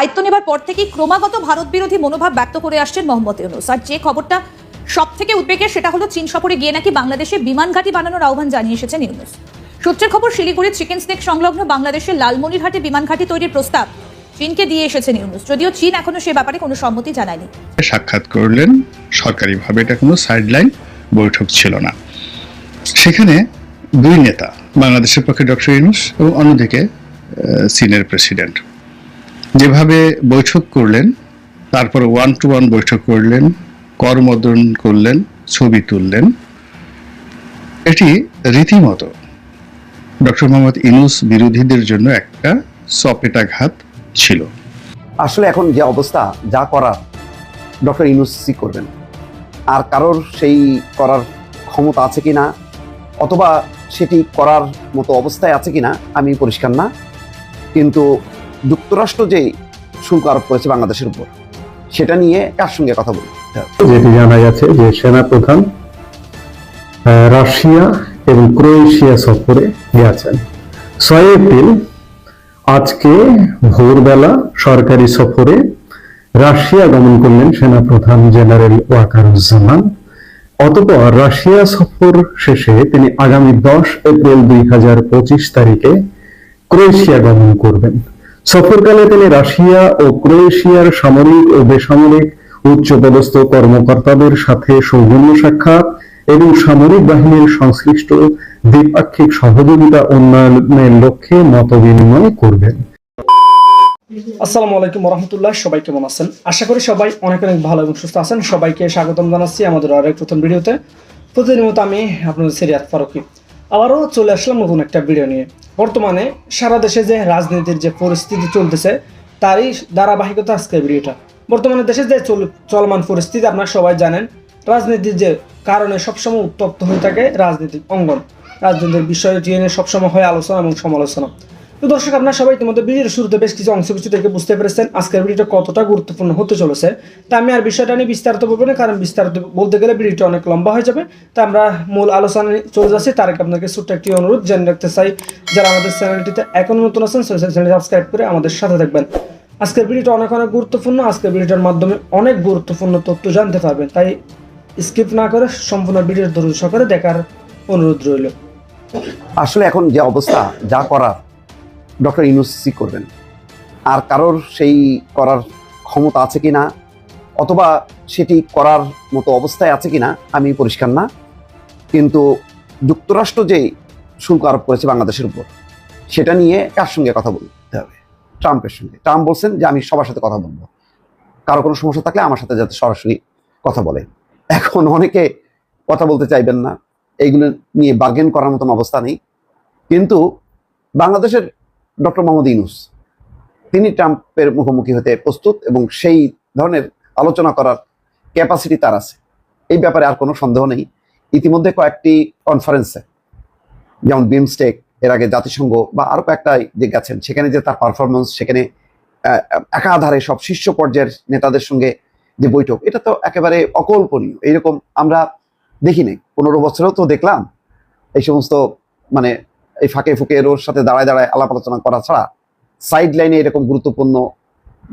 দায়িত্ব নেবার পর থেকেই ক্রমাগত ভারত বিরোধী মনোভাব ব্যক্ত করে আসছেন মোহাম্মদ ইউনুস। আর যে খবরটা সব থেকে উদ্বেগের সেটা হলো চীন সফরে গিয়ে নাকি বাংলাদেশে বিমান ঘাঁটি বানানোর আহ্বান জানিয়ে এসেছেন ইউনুস। সূত্রের খবর, শিলিগুড়ির চিকেন স্নেক সংলগ্ন বাংলাদেশের লালমনিরহাটে বিমান ঘাঁটি তৈরির প্রস্তাব চীনকে দিয়ে এসেছেন ইউনুস। যদিও চীন এখনও সে ব্যাপারে কোনো সম্মতি জানায়নি। সাক্ষাৎ করলেন, সরকারিভাবে এটা কোনো সাইডলাইন বৈঠক ছিল না। সেখানে দুই নেতা, বাংলাদেশের পক্ষে ডক্টর ইউনুস এবং অন্যদিকে চীনের প্রেসিডেন্ট যেভাবে বৈঠক করলেন, তারপর ওয়ান টু ওয়ান বৈঠক করলেন করমর্দন করলেন, ছবি তুললেন, এটি রীতিমতো ডক্টর মোহাম্মদ ইনুস বিরোধীদের জন্য একটা সপেটাঘাত ছিল। আসলে এখন যে অবস্থা, যা করার ডক্টর ইউনুসি করবেন, আর কারোর সেই করার ক্ষমতা আছে কি না অথবা সেটি করার মতো অবস্থায় আছে কি না আমি পরিষ্কার না। কিন্তু যুক্তরাষ্ট্র যে শুল্ক আরোপ করেছে বাংলাদেশের উপর সেটা নিয়ে কার সঙ্গে কথা হবে যেটি জানা গেছে যে সেনাপ্রধান আহ, রাশিয়া এবং ক্রোয়েশিয়া সফরে গেছেন ছয় এপ্রিল আজকে ভোরবেলা সরকারি সফরে রাশিয়া গমন করলেন সেনাপ্রধান জেনারেল ওয়াকারুজ্জামান। অতঃপর রাশিয়া সফর শেষে তিনি আগামী দশ এপ্রিল দুই হাজার পঁচিশ তারিখে ক্রোয়েশিয়া গমন করবেন। সফরকালে তিনি রাশিয়া ও ক্রোয়েশিয়ার সামরিক ও বেসামরিক উচ্চপদস্থ কর্মকর্তাদের সাথে সৌজন্য সাক্ষাৎ এবং সামরিক বাহিনীর সংশ্লিষ্ট দ্বিপাক্ষিক সহযোগিতা উন্নয়নের লক্ষ্যে মত বিনিময় করবেন। আসসালামু আলাইকুম রহমতুল্লাহ সবাই কেমন আছেন? আশা করি সবাই অনেক অনেক ভালো এবং সুস্থ আছেন। সবাইকে স্বাগতম জানাচ্ছি আমাদের আরেক নতুন ভিডিওতে। প্রতিদিন মতো আমি আপনাদের সিরিয়াত ফারুকি। আবারও চলে আসলাম নতুন একটা ভিডিও নিয়ে। বর্তমানে সারা দেশে যে রাজনীতির যে পরিস্থিতি চলতেছে, তারই ধারাবাহিকতা আজকে ভিডিওটা বর্তমানে দেশে যে চল- চলমান পরিস্থিতি, আপনারা সবাই জানেন, রাজনীতির যে কারণে সবসময় উত্তপ্ত হয়ে থাকে রাজনীতির অঙ্গন। রাজনীতির বিষয়টি নিয়ে সবসময় হয় আলোচনা এবং সমালোচনা। তো দর্শক, আপনার সবাই ইতিমধ্যে ভিডিওর শুরুতে বেশ কিছু অংশ কিছু দেখে বুঝতে পেরেছেন। আজকের ভিডিওটা কতটা গুরুত্বপূর্ণ হতে চলেছে, তা আমি আর বিষয়টা নিয়ে বিস্তারিত বলব না, কারণ বিস্তারিত বলতে গেলে ভিডিওটা অনেক লম্বা হয়ে যাবে। তা আমরা মূল আলোচনায় চলে যাচ্ছি। তার আগে আপনাকে ছোট্ট একটি অনুরোধ জেনে রাখতে চাই, যারা আমাদের চ্যানেলটিতে এখনও নতুন আছেন চ্যানেল সাবস্ক্রাইব করে আমাদের সাথে থাকবেন। আজকের ভিডিওটা অনেক অনেক গুরুত্বপূর্ণ। আজকের ভিডিওটার মাধ্যমে অনেক গুরুত্বপূর্ণ তথ্য জানতে পারবেন। তাই স্কিপ না করে সম্পূর্ণ ভিডিওর ধৈর্য সহকারে দেখার অনুরোধ রইল। আসলে এখন যে অবস্থা, যা করার ডক্টর ইউনুসি করবেন। আর কারোর সেই করার ক্ষমতা আছে কিনা অথবা সেটি করার মতো অবস্থায় আছে কিনা আমি পরিষ্কার না। কিন্তু যুক্তরাষ্ট্র যে শুল্ক আরোপ করেছে বাংলাদেশের উপর, সেটা নিয়ে কার সঙ্গে কথা বলতে হবে? ট্রাম্পের সঙ্গে। ট্রাম্প বলছেন যে, আমি সবার সাথে কথা বলব। কারও কোনো সমস্যা থাকলে আমার সাথে যাতে সরাসরি কথা বলে। এখন অনেকে কথা বলতে চাইবেন না। এইগুলো নিয়ে বার্গেন করার মতন অবস্থা নেই। কিন্তু বাংলাদেশের ডক্টর মোহাম্মদ ইউনুস। তিনি ট্রাম্পের মুখোমুখি হতে প্রস্তুত এবং সেই ধরনের আলোচনা করার ক্যাপাসিটি তার আছে। এই ব্যাপারে আর কোনো সন্দেহ নেই। ইতিমধ্যে কয়েকটি কনফারেন্সে যেমন বিমস্টেক এর আগে জাতিসংঘ বা আরও কয়েকটা যে গেছেন, সেখানে যে তার পারফরমেন্স সেখানে একাধারে সব শীর্ষ পর্যায়ের নেতাদের সঙ্গে যে বৈঠক, এটা তো একেবারে অকল্পনীয়। এইরকম আমরা দেখি নাই। পনেরো বছরেও তো দেখলাম। এই সমস্ত মানে এই ফাঁকে ফুঁকে ওর সাথে দাঁড়ায় দাঁড়ায় আলাপ আলোচনা করা ছাড়া সাইড লাইনে এরকম গুরুত্বপূর্ণ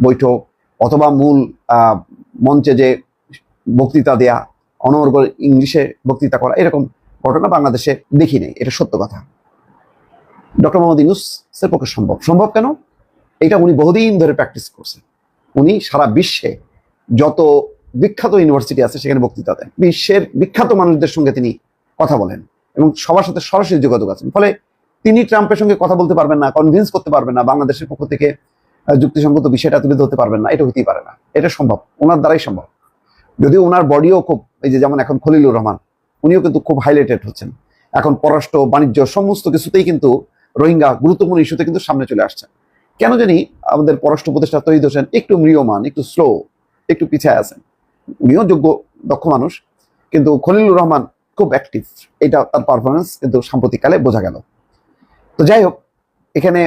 বৈঠক অথবা মূল মঞ্চে যে বক্তৃতা দেয়া, অনর্গল ইংলিশে বক্তৃতা করা, এরকম ঘটনা বাংলাদেশে দেখি নেই, এটা সত্য কথা। ডক্টর মোহাম্মদ ইউনুসের পক্ষে সম্ভব। সম্ভব কেন? এটা উনি বহুদিন ধরে প্র্যাকটিস করছেন। উনি সারা বিশ্বে যত বিখ্যাত ইউনিভার্সিটি আছে সেখানে বক্তৃতা দেন। বিশ্বের বিখ্যাত মানুষদের সঙ্গে তিনি কথা বলেন এবং সবার সাথে সরাসরি যোগাযোগ আছেন। ফলে তিনি ট্রাম্পের সঙ্গে কথা বলতে পারবেন না কনভিন্স করতে পারবেন না, বাংলাদেশের পক্ষ থেকে যুক্তিসঙ্গত বিষয়টা তুলে ধরতে পারবেন না, এটা হতেই পারে না। এটা সম্ভব, ওনার দ্বারাই সম্ভব। যদিও ওনার বডিও খুব, এই যে যেমন এখন খলিলুর রহমান, উনিও কিন্তু খুব হাইলাইটেড হচ্ছেন। এখন পররাষ্ট্র, বাণিজ্য, সমস্ত কিছুতেই কিন্তু রোহিঙ্গা গুরুত্বপূর্ণ ইস্যুতে কিন্তু সামনে চলে আসছেন কেন জানি আমাদের পররাষ্ট্র উপদেষ্টা তৈরি হোসেন একটু মৃয়মান একটু স্লো একটু পিছিয়ে আছেন। উনিও যোগ্য, দক্ষ মানুষ, কিন্তু খলিলুর রহমান খুব অ্যাক্টিভ এটা তার পারফরমেন্স কিন্তু সাম্প্রতিককালে বোঝা গেল। তো যাই হোক, এখানে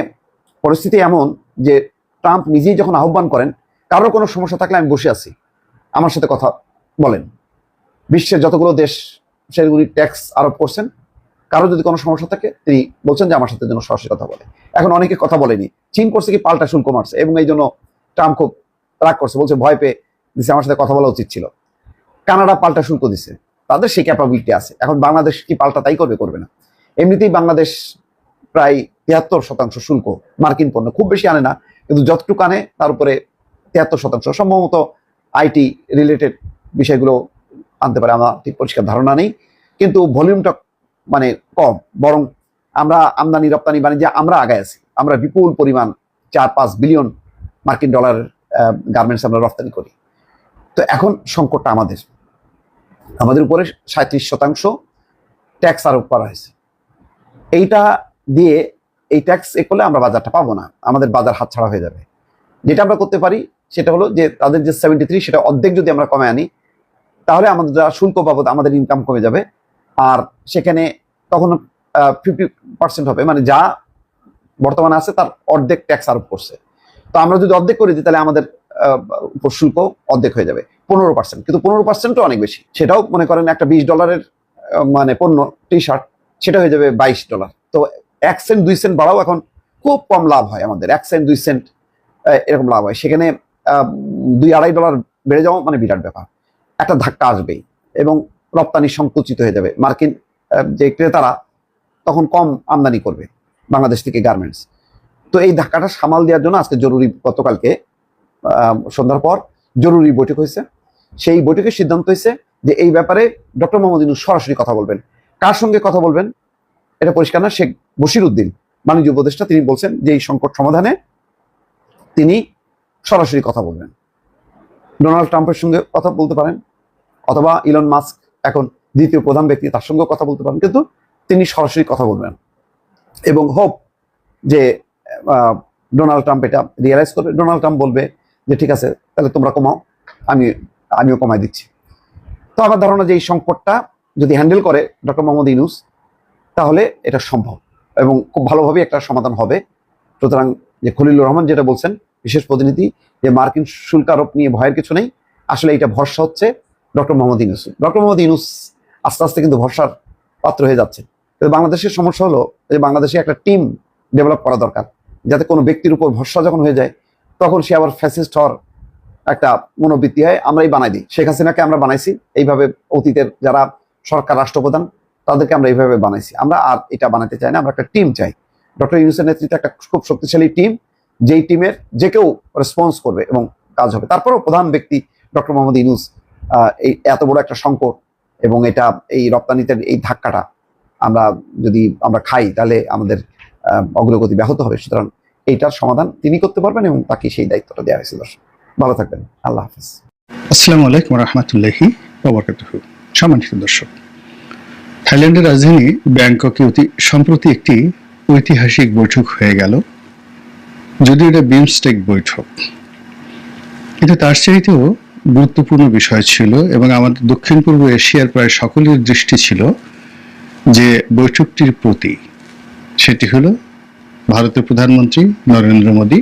পরিস্থিতি এমন যে ট্রাম্প নিজেই যখন আহ্বান করেন কারোর কোনো সমস্যা থাকলে আমি বসে আছি। আমার সাথে কথা বলেন। বিশ্বের যতগুলো দেশ সেগুলি ট্যাক্স আরোপ করছেন, কারও যদি কোনো সমস্যা থাকে, তিনি বলছেন যে আমার সাথে যেন সরাসরি কথা বলে। এখন অনেকে কথা বলেনি। চীন করছে কি পাল্টা শুল্ক মারছে, এবং এই জন্য ট্রাম্প খুব রাগ করছে, বলছে ভয় পেয়ে দিছে, আমার সাথে কথা বলা উচিত ছিল। কানাডা পাল্টা শুল্ক দিছে, তাদের সেই ক্যাপাবিলিটি আছে। এখন বাংলাদেশ কি পাল্টা তাই করবে করবে না। এমনিতেই বাংলাদেশ প্রায় তিয়াত্তর শতাংশ শুল্ক মার্কিন পণ্য। খুব বেশি আনে না, কিন্তু যতটুকু আনে, তার উপরে তিয়াত্তর শতাংশ। সম্ভবত আইটি রিলেটেড বিষয়গুলো আনতে পারে, আমার ঠিক পরিষ্কার ধারণা নেই। কিন্তু ভলিউমটা মানে কম, বরং আমরা আমদানি, রপ্তানি, বাণিজ্যে আমরা আগায় আছি। আমরা বিপুল পরিমাণ চার পাঁচ বিলিয়ন মার্কিন ডলারের গার্মেন্টস আমরা রপ্তানি করি। তো এখন সংকটটা আমাদের আমাদের উপরে সাঁত্রিশ শতাংশ ট্যাক্স আরোপ করা হয়েছে। এইটা দিয়ে এই ট্যাক্স এ করলে আমরা বাজারটা পাবো না। আমাদের বাজার হাতছাড়া হয়ে যাবে। যেটা আমরা করতে পারি, সেটা হলো যে তাদের যে সেভেন্টি থ্রি সেটা অর্ধেক যদি আমরা কমে আনি, তাহলে আমাদের শুল্ক বাবদ আমাদের ইনকাম কমে যাবে। আর সেখানে তখন ফিফটি পার্সেন্ট হবে। মানে যা বর্তমানে আছে, তার অর্ধেক ট্যাক্স আরোপ করছে। তো আমরা যদি অর্ধেক করে দিই, তাহলে আমাদের শুল্ক অর্ধেক হয়ে যাবে। পনেরো পার্সেন্ট কিন্তু পনেরো পার্সেন্টও অনেক বেশি। সেটাও মনে করেন একটা বিশ ডলারের মানে পণ্য টি শার্ট সেটা হয়ে যাবে বাইশ ডলার তো এক সেন্ট, দুই সেন্ট বাড়াও এখন খুব কম লাভ হয় আমাদের। এক সেন্ট, দুই সেন্ট এরকম লাভ হয়। সেখানে দুই আড়াই ডলার বেড়ে যাওয়া মানে বিরাট ব্যাপার। একটা ধাক্কা আসবেই এবং রপ্তানি সংকুচিত হয়ে যাবে। মার্কিন যে ক্রেতারা তখন কম আমদানি করবে বাংলাদেশ থেকে গার্মেন্টস তো এই ধাক্কাটা সামাল দেওয়ার জন্য আজকে জরুরি, গতকালকে সন্ধ্যার পর জরুরি বৈঠক হয়েছে। সেই বৈঠকের সিদ্ধান্ত হয়েছে যে এই ব্যাপারে ডক্টর মোহাম্মদ সরাসরি কথা বলবেন। কার সঙ্গে কথা বলবেন? এটা পরিষ্কার না, শেখ বশির উদ্দিন বাণিজ্য উপদেষ্টা, তিনি বলছেন যে এই সংকট সমাধানে তিনি সরাসরি কথা বলবেন। ডোনাল্ড ট্রাম্পের সঙ্গে কথা বলতে পারেন, অথবা ইলন মাস্ক এখন দ্বিতীয় প্রধান ব্যক্তি, তার সঙ্গেও কথা বলতে পারেন, কিন্তু তিনি সরাসরি কথা বলবেন। এবং হোপ যে ডোনাল্ড ট্রাম্প এটা রিয়েলাইজ করবে। ডোনাল্ড ট্রাম্প বলবে যে, ঠিক আছে, তাহলে তোমরা কমাও, আমি, আমিও কমাই দিচ্ছি। তো আমার ধারণা যে এই সংকটটা যদি হ্যান্ডেল করে, ডক্টর মোহাম্মদ ইউনুস তাহলে এটা সম্ভব এবং খুব ভালোভাবে একটা সমাধান হবে। সুতরাং যে খলিলুর রহমান যেটা বলছেন, বিশেষ প্রতিনিধি, যে মার্কিন শুল্ক আরোপ নিয়ে ভয়ের কিছু নেই। আসলে এটা ভরসা হচ্ছে ডক্টর মোহাম্মদ ইউনুস। ডক্টর মোহাম্মদ ইউনুস আস্তে আস্তে কিন্তু ভরসার পাত্র হয়ে যাচ্ছে বাংলাদেশের সমস্যা হলো যে বাংলাদেশে একটা টিম ডেভেলপ করা দরকার। যাতে কোনো ব্যক্তির উপর ভরসা যখন হয়ে যায়, তখন সে আবার ফ্যাসিস্ট হওয়ার একটা মনোবৃত্তি হয়, আমরাই বানাই দিই। শেখ হাসিনাকে আমরা বানাইছি। এইভাবে অতীতের যারা সরকার, রাষ্ট্রপ্রধান তাদেরকে আমরা এইভাবে বানাইছি। আমরা আর এটা বানাতে চাই না, আমরা একটা টিম চাই। ডক্টর ইউনুসের নেতৃত্বে একটা খুব শক্তিশালী টিম যেই টিমের যে কেউ রেসপন্স করবে এবং কাজ হবে। তারপরেও প্রধান ব্যক্তি ডক্টর মোহাম্মদ ইউনুস এই এত বড় একটা সংকট এবং এটা, এই রপ্তানিতে এই ধাক্কাটা আমরা যদি আমরা খাই, তাহলে আমাদের অগ্রগতি ব্যাহত হবে। সুতরাং এইটার সমাধান তিনি করতে পারবেন এবং তাকে সেই দায়িত্বটা দেওয়া হয়েছে দর্শক। ভালো থাকবেন। আল্লাহ হাফিজ। আসসালামু আলাইকুম রহমতুল্লাহি সম্মানিত দর্শক থাইল্যান্ডের রাজধানী ব্যাংককে অতি সম্প্রতি একটি ঐতিহাসিক বৈঠক হয়ে গেল। যদিও এটা বিমস্টেক বৈঠক। কিন্তু তার চাইতেও গুরুত্বপূর্ণ বিষয় ছিল এবং আমাদের দক্ষিণ পূর্ব এশিয়ার প্রায় সকলের দৃষ্টি ছিল যে বৈঠকটির প্রতি। সেটি হল ভারতের প্রধানমন্ত্রী নরেন্দ্র মোদী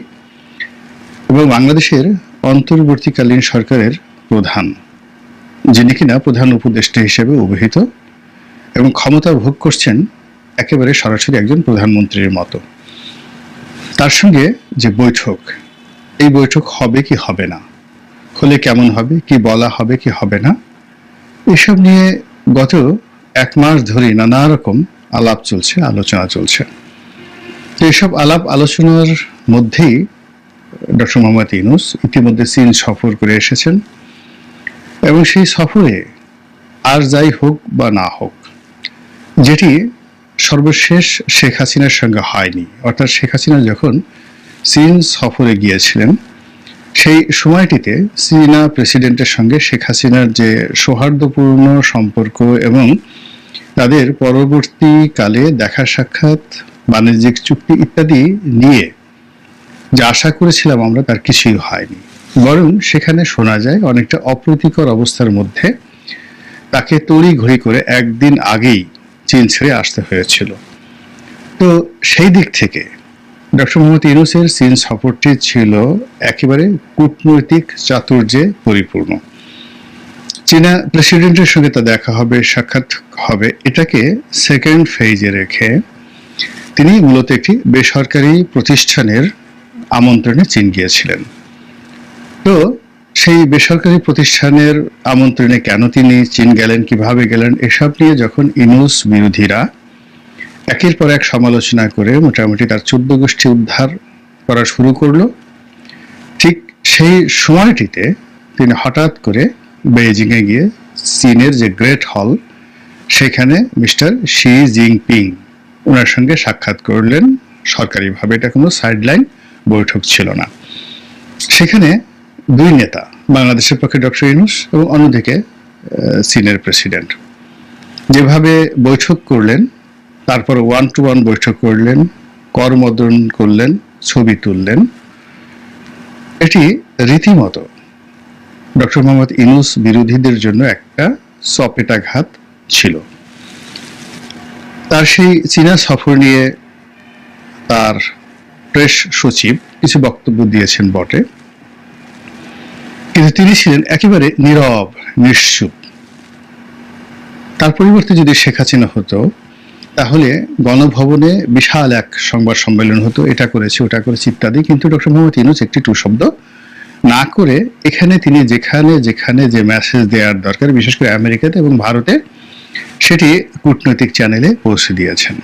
এবং বাংলাদেশের অন্তর্বর্তীকালীন সরকারের প্রধান, যিনি কিনা প্রধান উপদেষ্টা হিসেবে অভিহিত। এবং ক্ষমতা ভোগ করছেন একেবারে সরাসরি একজন প্রধানমন্ত্রীর মতো। তার সঙ্গে যে বৈঠক, এই বৈঠক হবে কি হবে না? হলে কেমন হবে? কি বলা হবে, কি হবে না? এসব নিয়ে গত এক মাস ধরে নানা রকম আলাপ চলছে, আলোচনা চলছে। এসব আলাপ আলোচনার মধ্যেই ডক্টর মোহাম্মদ ইউনুস ইতিমধ্যে চীন সফর করে এসেছেন এবং সেই সফরে আর যাই হোক বা না হোক যেটি সর্বশেষ শেখ হাসিনার সঙ্গে হয়নি। অর্থাৎ শেখ হাসিনা যখন চীন সফরে গিয়েছিলেন, সেই সময়টিতে চীনা প্রেসিডেন্টের সঙ্গে শেখ হাসিনার যে সৌহার্দ্যপূর্ণ সম্পর্ক এবং তাদের পরবর্তীকালে দেখা সাক্ষাৎ, বাণিজ্যিক চুক্তি ইত্যাদি নিয়ে যা আশা করেছিলাম আমরা তার কিছুই হয়নি। বরং সেখানে শোনা যায় অনেকটা অপ্রীতিকর অবস্থার মধ্যে তাকে তড়ি ঘড়ি করে একদিন আগেই চীন ছেড়ে আসতে হয়েছিল। তো সেই দিক থেকে ডক্টর মোহাম্মদ ইউনুসের চীন সফরটি ছিল একেবারে কূটনৈতিক চাতুর্যে পরিপূর্ণ। চীনা প্রেসিডেন্টের সঙ্গে তা দেখা হবে, সাক্ষাৎ হবে, এটাকে সেকেন্ড ফেজে রেখে তিনি মূলত একটি বেসরকারি প্রতিষ্ঠানের আমন্ত্রণে চীন গিয়েছিলেন। তো সেই বেসরকারি প্রতিষ্ঠানের আমন্ত্রণে কেন তিনি চীন গেলেন, কীভাবে গেলেন, এসব নিয়ে যখন ইনুস বিরোধীরা একের পর এক সমালোচনা করে মোটামুটি তার চোদ্দ গোষ্ঠী উদ্ধার করা শুরু করল, ঠিক সেই সময়টিতে তিনি হঠাৎ করে বেইজিংয়ে গিয়ে চীনের যে গ্রেট হল, সেখানে মিস্টার শি জিনপিং ওনার সঙ্গে সাক্ষাৎ করলেন। সরকারিভাবে এটা কোনো সাইডলাইন বৈঠক ছিল না। সেখানে দুই নেতা, বাংলাদেশের পক্ষে ডক্টর ইউনুস এবং অন্যদিকে চীনের প্রেসিডেন্ট। যেভাবে বৈঠক করলেন, তারপর ওয়ান টু ওয়ান বৈঠক করলেন, করমদন করলেন, ছবি তুললেন, এটি রীতিমতো ডক্টর মোহাম্মদ ইনুস বিরোধীদের জন্য একটা সপেটাঘাত ছিল। তার সেই চীনা সফর নিয়ে তার প্রেস সচিব কিছু বক্তব্য দিয়েছেন বটে। কিন্তু তিনি ছিলেন একেবারে নীরব, নিশ্চুপ। তার পরিবর্তে যদি শেখ হাসিনা হতো, তাহলে গণভবনে বিশাল এক সংবাদ সম্মেলন হতো, এটা করেছে, ওটা করেছে ইত্যাদি, কিন্তু ডক্টর মোহাম্মদ ইনুস একটি টু শব্দ না করে এখানে তিনি যেখানে যেখানে যে মেসেজ দেওয়ার দরকার, বিশেষ করে আমেরিকাতে এবং ভারতে, সেটি কূটনৈতিক চ্যানেলে পৌঁছে দিয়েছেন।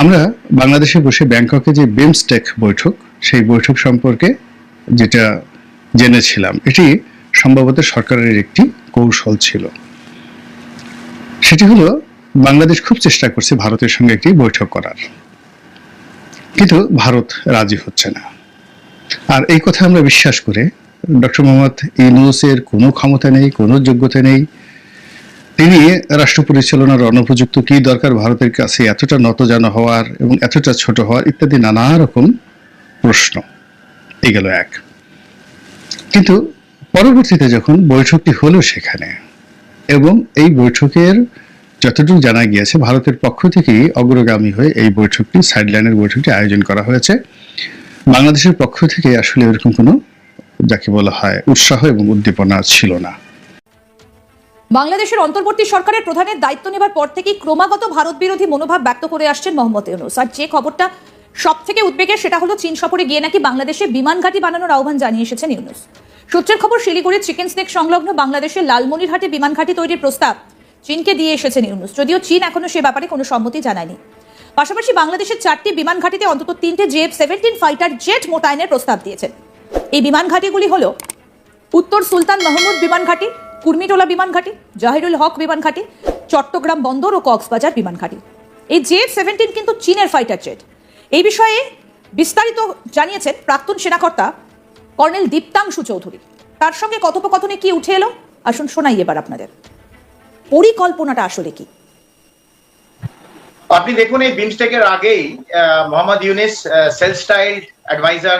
আমরা বাংলাদেশে বসে ব্যাংককে যে বিমস্টেক বৈঠক, সেই বৈঠক সম্পর্কে যেটা জেনেছিলাম। এটি সম্ভবত সরকারের একটি কৌশল ছিল। সেটি হলো, বাংলাদেশ খুব চেষ্টা করছে ভারতের সঙ্গে একটি বৈঠক করার। কিন্তু ভারত রাজি হচ্ছে না। আর এই কথা আমরা বিশ্বাস করে, ডক্টর মোহাম্মদ ইউনুসের কোনো ক্ষমতা নেই, কোনো যোগ্যতা নেই। তিনি রাষ্ট্র পরিচালনার অনুপযুক্ত কি দরকার ভারতের কাছে, এতটা নতজান হওয়ার এবং এতটা ছোট হওয়ার ইত্যাদি নানা রকম প্রশ্ন। এই গেল এক। কিন্তু পরবর্তীতে যখন বৈঠকটি হলো সেখানে, এবং এই বৈঠকের যতটুকু জানা গিয়েছে, ভারতের পক্ষ থেকেই অগ্রগামী হয়ে এই বৈঠকটি সাইডলাইনের বৈঠকটি আয়োজন করা হয়েছে। বাংলাদেশের পক্ষ থেকে আসলে এরকম কোনো, যাকে বলা হয় উৎসাহ এবং উদ্দীপনা ছিল না। বাংলাদেশের অন্তর্বর্তী সরকারের প্রধানের দায়িত্ব নেবার পর থেকেই ক্রমাগত ভারত বিরোধী মনোভাব ব্যক্ত করে আসছেন মোহাম্মদ ইউনুস। আর যে খবরটা সব থেকে উদ্বেগের সেটা হলো চীন সফরে গিয়ে নাকি বাংলাদেশে বিমান ঘাঁটি বানানোর আহ্বান জানিয়ে এসেছেন ইউনুস সূত্রের খবর শিলিগুড়ির চিকেন স্নেক সংলগ্ন বাংলাদেশের লালমনিরহাটে বিমান ঘাঁটি তৈরির প্রস্তাব চীনকে দিয়ে এসেছেন ইউনুস যদিও চীন এখনও সে ব্যাপারে কোনো সম্মতি জানায়নি। পাশাপাশি বাংলাদেশের চারটি বিমান ঘাঁটিতে অন্তত তিনটে জেএফ সেভেন্টিন ফাইটার জেট মোতায়েনের প্রস্তাব দিয়েছেন। এই বিমান ঘাঁটিগুলি হল উত্তর সুলতান মাহমুদ বিমান ঘাঁটি, কুর্মিটোলা বিমান ঘাঁটি, জাহিরুল হক বিমান ঘাঁটি, চট্টগ্রাম বন্দর ও কক্সবাজার বিমান ঘাঁটি। এই জেএফ সেভেন্টিন কিন্তু চীনের ফাইটার জেট। এই বিষয়ে বিস্তারিত জানিয়েছেন প্রাক্তন সেনাকর্তা কর্নেল দীপ্তাংশু চৌধুরী। তার সঙ্গে কথোপকথনে কি উঠে এলো? আসুন শোনাই এবার আপনাদের। পরিকল্পনাটা আসলে কি? আপনি দেখুন, এই বিমস্টেকের আগেই Mohammad Yunus self style adviser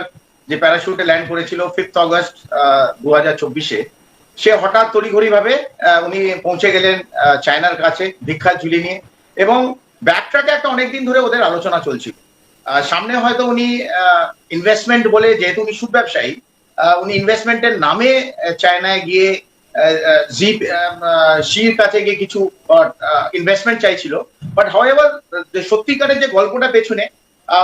যে প্যারাশুটে ল্যান্ড করেছিল ফিফথ অগস্ট দু হাজার চব্বিশে, সে হঠাৎ তড়িঘড়ি ভাবে উনি পৌঁছে গেলেন চায়নার কাছে ভিক্ষা ঝুলি নিয়ে এবং ব্যাকট্রাকে একটা অনেকদিন ধরে ওদের আলোচনা চলছিল। সামনে হয়তো উনি ইনভেস্টমেন্ট বলে যেহেতু উনি সুদ ব্যবসায়ী উনি ইনভেস্টমেন্টের নামে চায়নায় গিয়ে জি শির কাছে গিয়ে কিছু ইনভেস্টমেন্ট চাইছিল। বাট হাউএভার সত্যিকারের যে গল্পটা পেছনে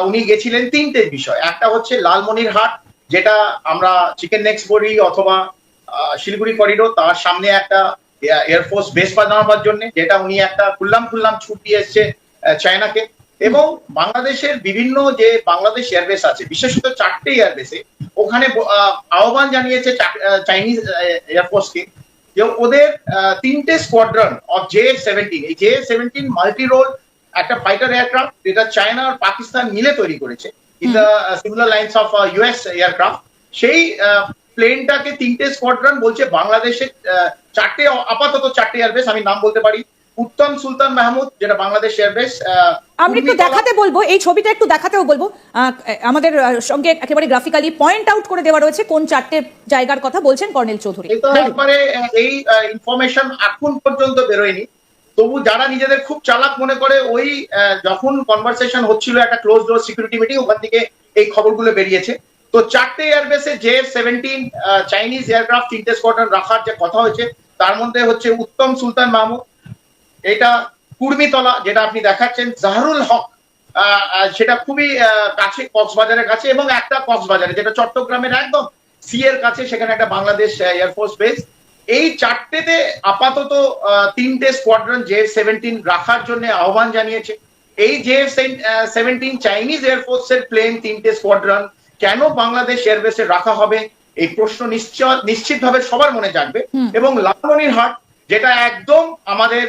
উনি গেছিলেন তিনটে বিষয়। একটা হচ্ছে লালমনির হাট যেটা আমরা চিকেন নেক্স বলি অথবা শিলিগুড়ি করিডোর তার সামনে একটা এয়ারফোর্স বেস বানানোর জন্য, যেটা উনি একটা খুললাম খুললাম ছুট দিয়ে এসছে চায়নাকে। এবং বাংলাদেশের বিভিন্ন যে বাংলাদেশ এয়ারবেস আছে বিশেষত চারটে এয়ারবেসে ওখানে আহ্বান জানিয়েছে চাইনিজ এয়ারফোর্সকে যে ওদের তিনটে স্কোয়াড্রন অফ জে সেভেন্টিন এই জে সেভেন্টিন মাল্টি রোল একটা ফাইটার এয়ারক্রাফট যেটা চায়না আর পাকিস্তান মিলে তৈরি করেছে in the similar lines of US aircraft সেই প্লেনটাকে তিনটে স্কোয়াড্রন বলছে বাংলাদেশের চারটে আপাতত চারটে এয়ারবেস আমি নাম বলতে পারি উত্তম সুলতান মাহমুদ যেটা বাংলাদেশ এয়ারবেস আমি একটু দেখাতে বলব এই ছবিটা একটু দেখাতেও বলব। আমাদের সঙ্গে একেবারে গ্রাফিক্যালি পয়েন্ট আউট করে দেওয়া রয়েছে কোন চারটে জায়গার কথা বলছেন কর্নেল চৌধুরী। একবারে এই ইনফরমেশন এখন পর্যন্ত বেরোয়নি। তবু যারা নিজেদের খুব চালাক মনে করে ওই যখন কনভারসেশন হচ্ছিল একটা ক্লোজ ডোর সিকিউরিটি মিটিং ওখান থেকে এই খবরগুলো বেরিয়েছে। তো চারটে এয়ারবেসে জে সেভেন্টিন চাইনিজ এয়ারক্রাফট তিনটে স্কোয়াড্রন রাখার যে কথা হয়েছে তার মধ্যে হচ্ছে উত্তম সুলতান মাহমুদ এটা কুর্মিতলা যেটা আপনি দেখাচ্ছেন জাহরুল হক সেটা খুবই কাছে কক্সবাজারের কাছে এবং একটা কক্সবাজারে যেটা চট্টগ্রামের একদম সি এর কাছে সেখানে একটা বাংলাদেশ এয়ারফোর্স বেস এই চারটেতে আপাতত তিনটে স্কোয়াড্রন জে সেভেন্টিন রাখার জন্য আহ্বান জানিয়েছে। এই J seventeen Chinese air force এর প্লেন তিনটে স্কোয়াড্রন কেন বাংলাদেশ এয়ারবেসে রাখা হবে? এই প্রশ্ন নিশ্চয় নিশ্চিতভাবে সবার মনে জাগবে। এবং লালমনিরহাট যেটা একদম আমাদের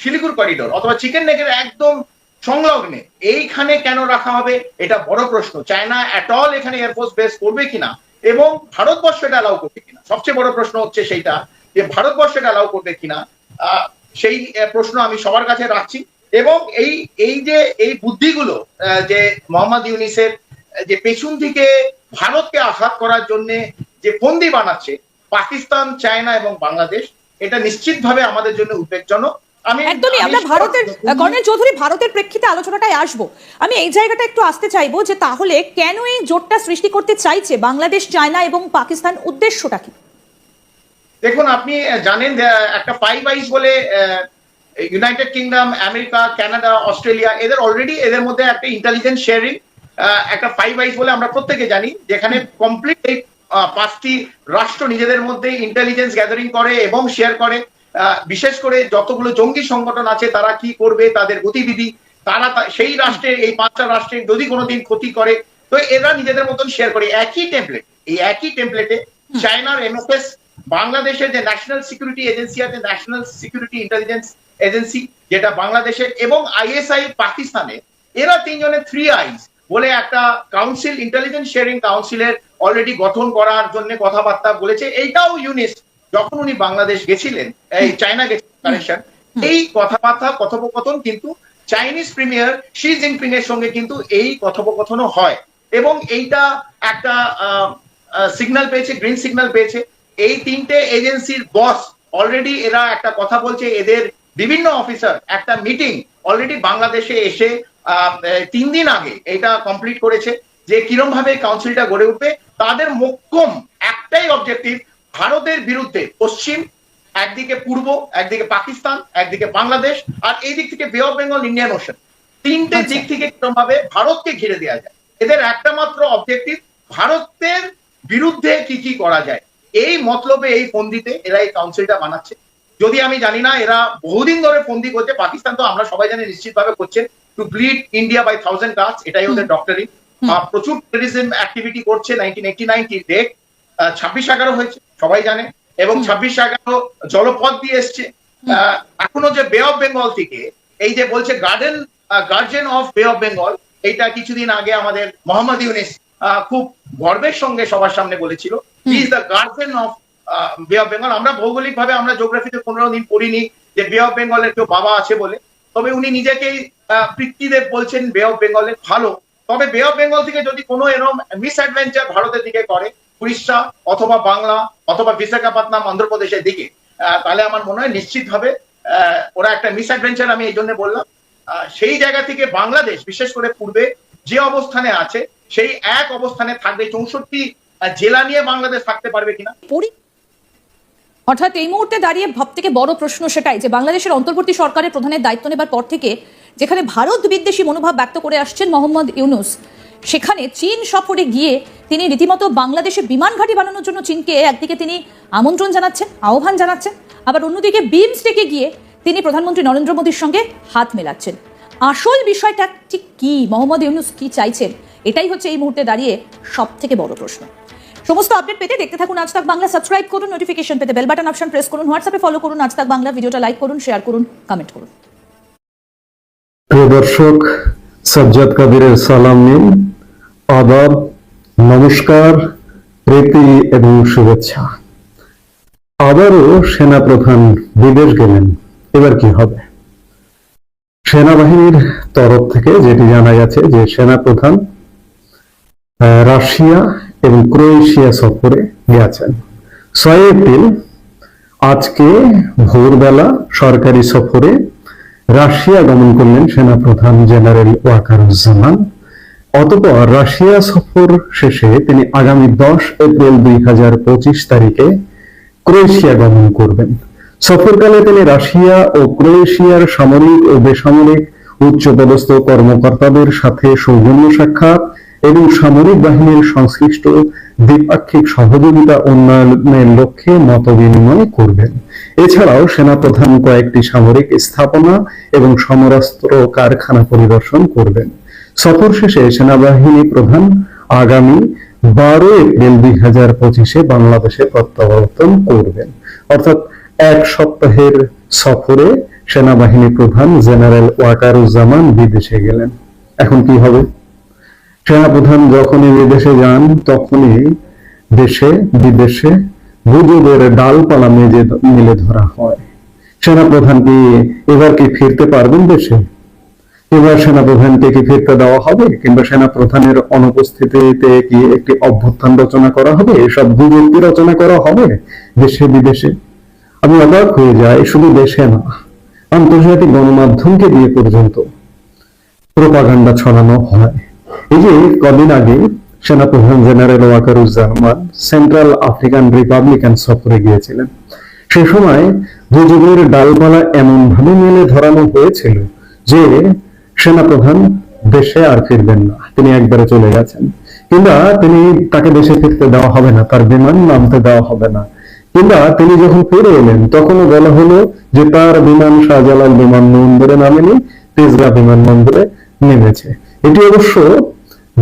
শিলিগুড়ি করিডোর অথবা চিকেন নেকের একদম সংলগ্নে, এইখানে কেন রাখা হবে? এটা বড় প্রশ্ন। চায়না অ্যাট অল এখানে এয়ারফোর্স বেস করবে কিনা? এবং ভারতবর্ষ এটা অ্যালাউ করবে কিনা? সবচেয়ে বড় প্রশ্ন হচ্ছে সেইটা, যে ভারতবর্ষ এটা অ্যালাউ করবে কিনা? সেই প্রশ্ন আমি সবার কাছে রাখছি। এবং এই এই যে, এই বুদ্ধিগুলো যে মোহাম্মদ ইউনিসের যে পেছন থেকে ভারতকে আঘাত করার জন্য যে ফন্দি বানাচ্ছে, পাকিস্তান, চায়না এবং বাংলাদেশ এটা নিশ্চিতভাবে আমাদের জন্য উদ্বেগজনক। আমি একদমই আমরা ভারতের কর্নেল চৌধুরী ভারতের প্রেক্ষিতে আলোচনাটায় আসব। আমি এই জায়গাটা একটু আসতে চাইব যে তাহলে কেন এই জোটটা সৃষ্টি করতে চাইছে? বাংলাদেশ চায়না এবং পাকিস্তান উদ্দেশ্যটা কি? দেখুন আপনি জানেন একটা ফাইভ আইস বলে United Kingdom America Canada Australia এদের অলরেডি এদের মধ্যে একটা ইন্টেলিজেন্স শেয়ারিং একটা ফাইভ আইস বলে আমরা প্রত্যেকে জানি যেখানে কমপ্লিট পাঁচটি রাষ্ট্র নিজেদের মধ্যে ইন্টেলিজেন্স গ্যাদারিং করে এবং শেয়ার করে। বিশেষ করে যতগুলো জঙ্গি সংগঠন আছে, তারা কি করবে, তাদের গতিবিধি, তারা সেই রাষ্ট্রের, এই পাঁচটা রাষ্ট্রের যদি কোনোদিন ক্ষতি করে, তো এরা নিজেদের মতন শেয়ার করে। একই টেমপ্লেট এই একই টেমপ্লেটে চায়নার এমএসএস বাংলাদেশের যে ন্যাশনাল সিকিউরিটি এজেন্সি আছে ন্যাশনাল সিকিউরিটি ইন্টেলিজেন্স এজেন্সি যেটা বাংলাদেশের এবং আইএসআই পাকিস্তানের, এরা তিনজনের থ্রি আইস বলে একটা কাউন্সিল ইন্টেলিজেন্স শেয়ারিং কাউন্সিলের অলরেডি গঠন করার জন্য কথাবার্তা বলেছে। এইটাও ইউনিস যখন উনি বাংলাদেশ গেছিলেন এই চায়না গেছিলেন কানেকশন এই কথাবার্তা কথোপকথন কিন্তু চাইনিজ প্রিমিয়ার শি জিনপিং এর সঙ্গে কিন্তু এই কথোপকথনও হয়। এবং এইটা একটা সিগন্যাল পেয়েছে গ্রিন সিগন্যাল পেয়েছে। এই তিনটে এজেন্সির বস অলরেডি এরা একটা কথা বলছে এদের বিভিন্ন অফিসার একটা মিটিং অলরেডি বাংলাদেশে এসে তিন দিন আগে এটা কমপ্লিট করেছে যে কিরম ভাবে কাউন্সিলটা গড়ে উঠবে তাদের মোক্ষম একটাই অবজেক্টিভ ভারতের বিরুদ্ধে পশ্চিম একদিকে পূর্ব একদিকে পাকিস্তান একদিকে বাংলাদেশ আর এই দিক থেকে বে অফ বেঙ্গল ইন্ডিয়ান ওশন তিনটে আচ্ছা। দিক থেকে কিরম ভাবে ভারতকে ঘিরে দেওয়া যায়। এদের একটা মাত্র অবজেক্টিভ ভারতের বিরুদ্ধে কি কি করা যায়। এই মতলবে এই ফন্দিতে এরা এই কাউন্সিলটা বানাচ্ছে। যদি আমি জানি না এরা বহুদিন ধরে ফন্দি করছে। পাকিস্তান তো আমরা সবাই জানি নিশ্চিতভাবে করছে। To bleed India by thousand কাজ এটাই ওদের ডক্টরি প্রচুর টেরিজম অ্যাক্টিভিটি করছে নাইনটিন এইটি নাইন ডেট ছাব্বিশ এগারো হয়েছে সবাই জানে। এবং ছাব্বিশ এগারো জলপথ দিয়ে এসছে। এখনও যে বে অফ বেঙ্গল থেকে এই যে বলছে garden guardian of bay of Bengal এইটা কিছুদিন আগে আমাদের মোহাম্মদ ইউনিস খুব গর্বের সঙ্গে সবার সামনে বলেছিল। Is the guardian of bay of Bengal আমরা ভৌগোলিক ভাবে আমরা জিওগ্রাফিতে পনেরো দিন পড়িনি যে বে অফ বেঙ্গলের কেউ বাবা আছে বলে। তবে উনি নিজেকেই পিতৃদেব বলছেন বে অফ বেঙ্গলের ভালো। তবে বে অফ বেঙ্গল থেকে যদি কোনো এরকম মিস অ্যাডভেঞ্চার ভারতের দিকে করে, উড়িষ্যা অথবা বাংলা অথবা বিশাখাপত্তনম অন্ধ্রপ্রদেশের দিকে তাহলে আমার মনে হয় নিশ্চিতভাবে ওরা একটা মিস অ্যাডভেঞ্চার আমি এই জন্য বললাম। সেই জায়গা থেকে বাংলাদেশ, বিশেষ করে পূর্বে যে অবস্থানে আছে, সেই এক অবস্থানে থাকবে। চৌষট্টি জেলা নিয়ে বাংলাদেশ থাকতে পারবে কিনা? অর্থাৎ এই মুহূর্তে দাঁড়িয়ে সব থেকে বড় প্রশ্ন সেটাই যে, বাংলাদেশের অন্তর্বর্তী সরকারের প্রধানের দায়িত্ব নেবার পর থেকে যেখানে ভারত বিদ্বেষী মনোভাব ব্যক্ত করে আসছেন মোহাম্মদ ইউনুস। সেখানে চীন সফরে গিয়ে তিনি রীতিমতো বাংলাদেশে বিমান ঘাঁটি বানানোর জন্য চীনকে একদিকে তিনি আমন্ত্রণ জানাচ্ছেন, আহ্বান জানাচ্ছেন, আবার অন্যদিকে বিমস্টেকে গিয়ে তিনি প্রধানমন্ত্রী নরেন্দ্র মোদীর সঙ্গে হাত মেলাচ্ছেন। আসল বিষয়টা ঠিক কি? মোহাম্মদ ইউনুস কি চাইছেন? এটাই হচ্ছে এই মুহূর্তে দাঁড়িয়ে সব থেকে বড় প্রশ্ন। সমস্ত আপডেট পেতে দেখতে থাকুন আজ তাক বাংলা, সাবস্ক্রাইব করুন নোটিফিকেশন পেতে বেল বাটন অপশন প্রেস করুন, হোয়াটসঅ্যাপে ফলো করুন, আজ তাক বাংলা, ভিডিওটা লাইক করুন শেয়ার করুন কমেন্ট করুন। প্রিয় দর্শক, সাজ্জাদ কাদিরের সালাম নিন। আদাব নমস্কার, প্রীতি এবং শুভেচ্ছা। আবারও সেনাপ্রধান বিদেশ গেলেন। এবার কি হবে? সেনাবাহিনীর তরফ থেকে যেটি জানা গেছে যে সেনাপ্রধান রাশিয়া এবং ক্রোয়েশিয়া সফরে গেছেন। ছয় এপ্রিল আজকে ভোরবেলা সরকারি সফরে রাশিয়া গমন করলেন সেনাপ্রধান জেনারেল ওয়াকারুজ্জামান। অতপর রাশিয়া সফর শেষে তিনি আগামী দশ এপ্রিল দুই হাজার পঁচিশ তারিখে ক্রোয়েশিয়া গমন করবেন। সফরকালে তিনি রাশিয়া ও ক্রোয়েশিয়ার সামরিক ও বেসামরিক উচ্চপদস্থ কর্মকর্তাদের সাথে সৌজন্য সাক্ষাৎ এবং সামরিক বাহিনীর সংশ্লিষ্ট দ্বিপাক্ষিক সহযোগিতা উন্নয়নের লক্ষ্যে মত বিনিময় করবেন। এছাড়াও সেনাপ্রধান কয়েকটি সামরিক স্থাপনা এবং সমরাস্ত্র কারখানা পরিদর্শন করবেন। সফর শেষে সেনাবাহিনী প্রধান আগামী বারো এপ্রিল দুই হাজার পঁচিশে বাংলাদেশে প্রত্যাবর্তন করবেন। অর্থাৎ এক সপ্তাহের সফরে সেনাবাহিনী প্রধান জেনারেল ওয়াকারুজ্জামান বিদেশে গেলেন। এখন কি হবে? সেনাপ্রধান যখনই বিদেশে যান, তখনই দেশে, বিদেশে গুজবের ডালপালা মেজে মিলে ধরা হয়। সেনাপ্রধান কি এবার কি ফিরতে পারবেন দেশে? এবার সেনাপ্রধানকে কি ফিরতে দেওয়া হবে? কিংবা সেনাপ্রধানের অনুপস্থিতিতে কি একটি অভ্যুত্থান রচনা করা হবে? এসব গুজব কি রচনা করা হবে দেশে, বিদেশে? আমি অবাক হয়ে যাই, শুধু দেশে না, আন্তর্জাতিক গণমাধ্যমকে দিয়ে পর্যন্ত। প্রোপাগান্ডা ছড়ানো হয়। এই যে কদিন আগে সেনাপ্রধান general Wakeruzzaman central African republican সফরে গিয়েছিলেন। সে সময় গুজবের ডালপালা এমন ভাবে মেলে ধরানো হয়েছিল যে সেনাপ্রধান দেশে আর ফিরবেন না, তিনি একবারে চলে গেছেন। কিংবা তিনি তাকে দেশে ফিরতে দেওয়া হবে না, তার বিমান নামতে দেওয়া হবে না। কিংবা তিনি যখন ফিরে এলেন, তখনও বলা হলো যে তার বিমান শাহজালাল বিমানবন্দরে নামেনি, তেজগা বিমানবন্দরে নেমেছে। এটি অবশ্য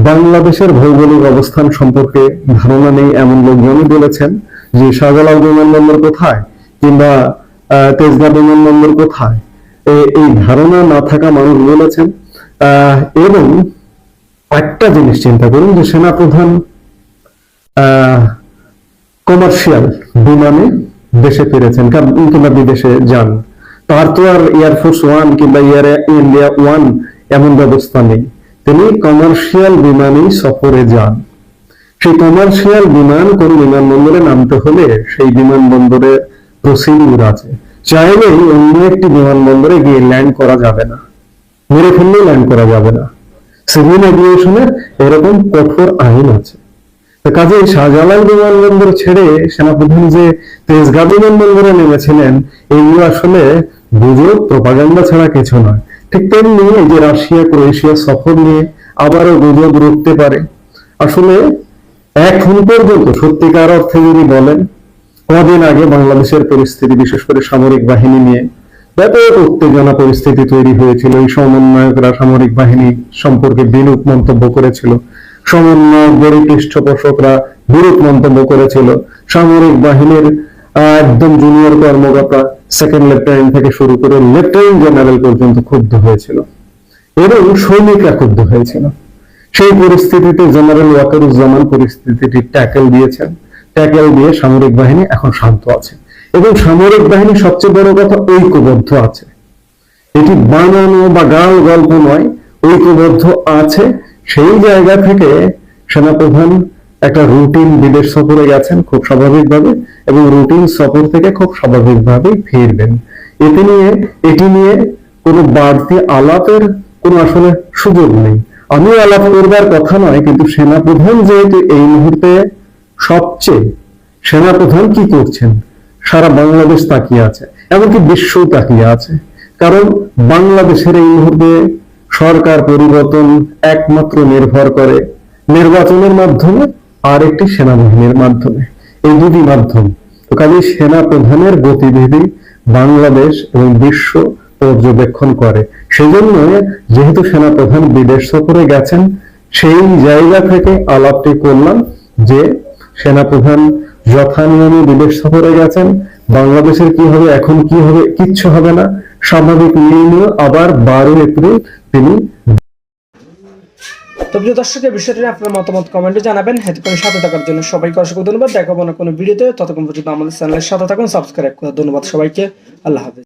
বাংলাদেশের ভৌগোলিক অবস্থান সম্পর্কে ধারণা নেই এমন লোকজনই বলেছেন যে শাহজালাল বিমানবন্দর কোথায় কিংবা তেজগা বিমানবন্দর কোথায়। এই ধারণা না থাকা মানুষ বলেছেন। এবং একটা জিনিস চিন্তা করুন যে সেনাপ্রধান কমার্শিয়াল বিমানে দেশে ফিরেছেন কিংবা বিদেশে যান। তার তো আর এয়ারফোর্স ওয়ান কিংবা এয়ার ইন্ডিয়া ওয়ান এমন ব্যবস্থা নেই। তিনি কমার্শিয়াল বিমানেই সফরে যান। সেই কমার্শিয়াল বিমান কোন বিমানবন্দরে নামতে হলে সেই বিমানবন্দরে প্রসিডিউর আছে। চাইলেই অন্য একটি বিমানবন্দরে গিয়ে ল্যান্ড করা যাবে না। মেরে ফেললেই ল্যান্ড করা যাবে না। সিভিল এভিয়েশনের এরকম কঠোর আইন আছে। কাজে শাহজালাল বিমানবন্দর ছেড়ে সেনাপ্রধান যে তেজগাঁ বিমানবন্দরে নেমেছিলেন, এইগুলো আসলে গুজব প্রপাগান্ডা ছাড়া কিছু নয়। ঠিক তেমনি এই যে রাশিয়া, ক্রোয়েশিয়া সফর নিয়ে আবারও গুজব রুখতে পারে। আসলে এখন পর্যন্ত, সত্যিকার অর্থে যদি বলেন, কদিন আগে বাংলাদেশের পরিস্থিতি, বিশেষ করে সামরিক বাহিনী নিয়ে ব্যাপক উত্তেজনা পরিস্থিতি তৈরি হয়েছিল। এই সমন্বয়করা সামরিক বাহিনী সম্পর্কে বিরূপ মন্তব্য করেছিল। সমন্বয়কদের পৃষ্ঠপোষকরা বিরূপ মন্তব্য করেছিল। সামরিক বাহিনীর একদম জুনিয়র কর্মকর্তা সেকেন্ড লেফটেন্যান্ট থেকে শুরু করে লেফটেন্যান্ট জেনারেল পর্যন্ত ক্ষুব্ধ হয়েছিল। এবং সৈনিকরা ক্ষুব্ধ হয়েছিল। সেই পরিস্থিতিতে জেনারেল ওয়াকারুজ্জামান পরিস্থিতিটি ট্যাকেল দিয়েছেন। ট্যাকেল দিয়ে সামরিক বাহিনী এখন শান্ত আছে। এবং সামরিক বাহিনী সবচেয়ে বড় কথা ঐক্যবদ্ধ আছে। এটি বানানো বা গাল গল্প নয়, ঐক্যবদ্ধ আছে। সেই জায়গা থেকে সেনাপ্রধান একটা রুটিন বিদেশ সফরে গেছেন খুব স্বাভাবিকভাবে এবং রুটিন সফর থেকে খুব স্বাভাবিকভাবেই ফিরবেন। এতে নিয়ে, এটি নিয়ে কোনো বাড়তি আলাপের কোনো আসলে সুযোগ নেই। আমি আলাপ করবার কথা নয়, কিন্তু সেনাপ্রধান যেহেতু এই মুহূর্তে সবচেয়ে, সেনাপ্রধান কি করছেন? সারা বাংলাদেশ তাকিয়ে আছে, এমনকি বিশ্ব তাকিয়ে আছে। কারণ বাংলাদেশের এই মুহূর্তে সরকার পরিবর্তন একমাত্র নির্ভর করে নির্বাচনের মাধ্যমে। আর একটি সেনাবাহিনীর মাধ্যমে। এই দুটি মাধ্যম। তো কাজে সেনা প্রধানের গতিবিধি বাংলাদেশ এবং বিশ্ব পর্যবেক্ষণ করে। সেজন্য যেহেতু সেনা প্রধান বিদেশ সফরে গেছেন, সেই জায়গা থেকে আলাপটি করলাম যে সেনা সেনাপ্রধান যথানিয়মে বিদেশ সফরে গেছেন, বাংলাদেশের কি হবে, এখন কি হবে, কিচ্ছু হবে না। স্বাভাবিক নিয়ে আবার বারো এপ্রিল তিনি তো প্রিয় দর্শক, এই বিষয়টি আপনার মতামত কমেন্টে জানাবেন। এতক্ষণ সাথে থাকার জন্য সবাইকে অসংখ্য ধন্যবাদ। দেখাবো না কোনো ভিডিওতে। ততক্ষণ পর্যন্ত আমাদের চ্যানেলের সাথে থাকুন সাবস্ক্রাইব করে ধন্যবাদ সবাইকে। আল্লাহ হাফিজ।